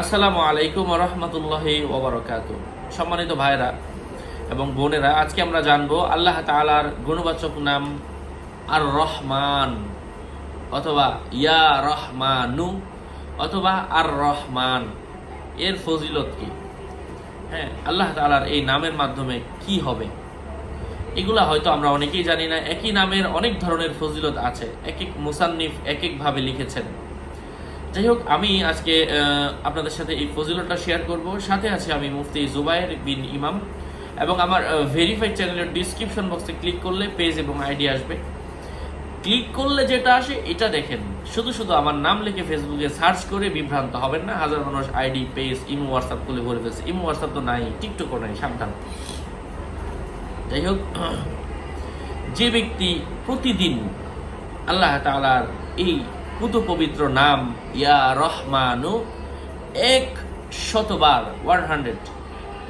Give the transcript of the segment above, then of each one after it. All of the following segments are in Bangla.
আসসালামু আলাইকুম রহমতুল্লাহি ওবরকাত সম্মানিত ভাইরা এবং বোনেরা, আজকে আমরা জানব আল্লাহ তাআলার গুণবাচক নাম আর রহমান অথবা ইয়া রহমানু অথবা আর রহমান এর ফজিলত কি? হ্যাঁ আল্লাহ তালার এই নামের মাধ্যমে কি হবে? এগুলা হয়তো আমরা অনেকেই জানি না। একই নামের অনেক ধরনের ফজিলত আছে। এক এক মুসান্নিফ এক একভাবে লিখেছেন। যাই হোক আমি আজকে আপনাদের সাথে এই ফজিলতটা শেয়ার করব। সাথে আছে আমি মুফতি জুবাইর বিন ইমাম এবং আমার ভেরিফাইড চ্যানেলের ডিসক্রিপশন বক্সে ক্লিক করলে পেজ এবং আইডি আসবে। ক্লিক করলে যেটা আসে, এটা দেখেন। শুধু শুধু আমার নাম লিখে ফেসবুকে সার্চ করে বিভ্রান্ত হবেন না। হাজার মানুষ আইডি পেজ ইমো হোয়াটসঅ্যাপ খুলে ভরে ফেলছে। ইমো হোয়াটসঅ্যাপ তো নাই টিকটকও নাই, সাবধান। যাই হোক যে ব্যক্তি প্রতিদিন আল্লাহ তাআলার এই পুত পবিত্র নাম ইয়া রহমানু এক শতবার ওয়ান হান্ড্রেড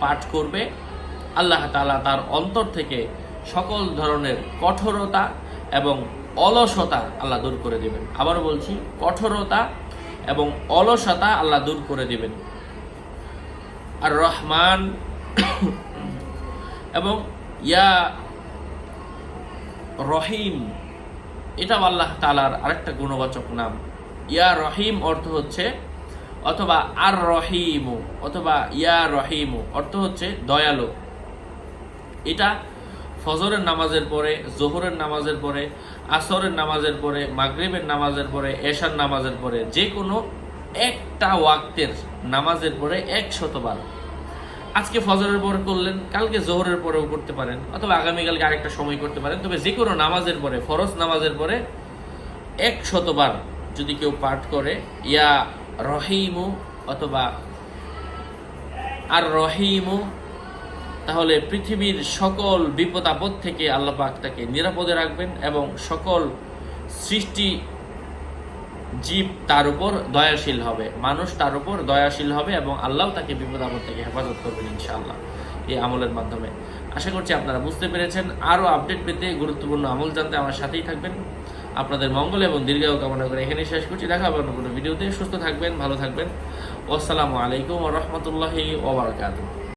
পাঠ করবে। আল্লাহ তাআলা তার অন্তর থেকে সকল ধরনের কঠোরতা এবং অলসতা আল্লাহ দূর করে দেবেন। আবার বলছি, কঠোরতা এবং অলসতা আল্লাহ দূর করে দিবেন। আর রহমান এবং ইয়া রহিম এটাও আল্লাহ তালার আরেকটা গুণবাচক নাম। ইয়া রহিম অর্থ হচ্ছে, অথবা আর রহিমু, অথবা ইয়া রহিমু, অর্থ হচ্ছে দয়ালু। এটা ফজরের নামাজের পরে, জোহরের নামাজের পরে, আসরের নামাজের পরে, মাগরিবের নামাজের পরে, এশার নামাজের পরে যে কোনো একটা ওয়াক্তের নামাজের পরে এক শতবার আজকে ফজরের পরে করলেন, কালকে জোহরের পরেও করতে পারেন, অথবা আগামীকালকে আরেকটা সময় করতে পারেন। তবে যে কোনো নামাজের পরে, ফরজ নামাজের পরে এক শতবার যদি কেউ পাঠ করে, ইয়া রহিমু অথবা আর রহিমু, তাহলে পৃথিবীর সকল বিপদ আপদ থেকে আল্লাহ পাক তাকে নিরাপদে রাখবেন এবং সকল সৃষ্টি জীব তার উপর দয়াশীল হবে, মানুষ তার উপর দয়াশীল হবে এবং আল্লাহ তাকে বিপদ আপদ থেকে হেফাজত করবেন ইনশাআল্লাহ এই আমলের মাধ্যমে। আশা করছি আপনারা বুঝতে পেরেছেন। আরও আপডেট পেতে গুরুত্বপূর্ণ আমল জানতে আমার সাথেই থাকবেন। আপনাদের মঙ্গল এবং দীর্ঘায়ু কামনা করে এখানে শেষ করছি। দেখা হবে অন্য কোনো ভিডিওতে। সুস্থ থাকবেন, ভালো থাকবেন। আসসালামু আলাইকুম রহমতুল্লাহি ওবরাকাতুহ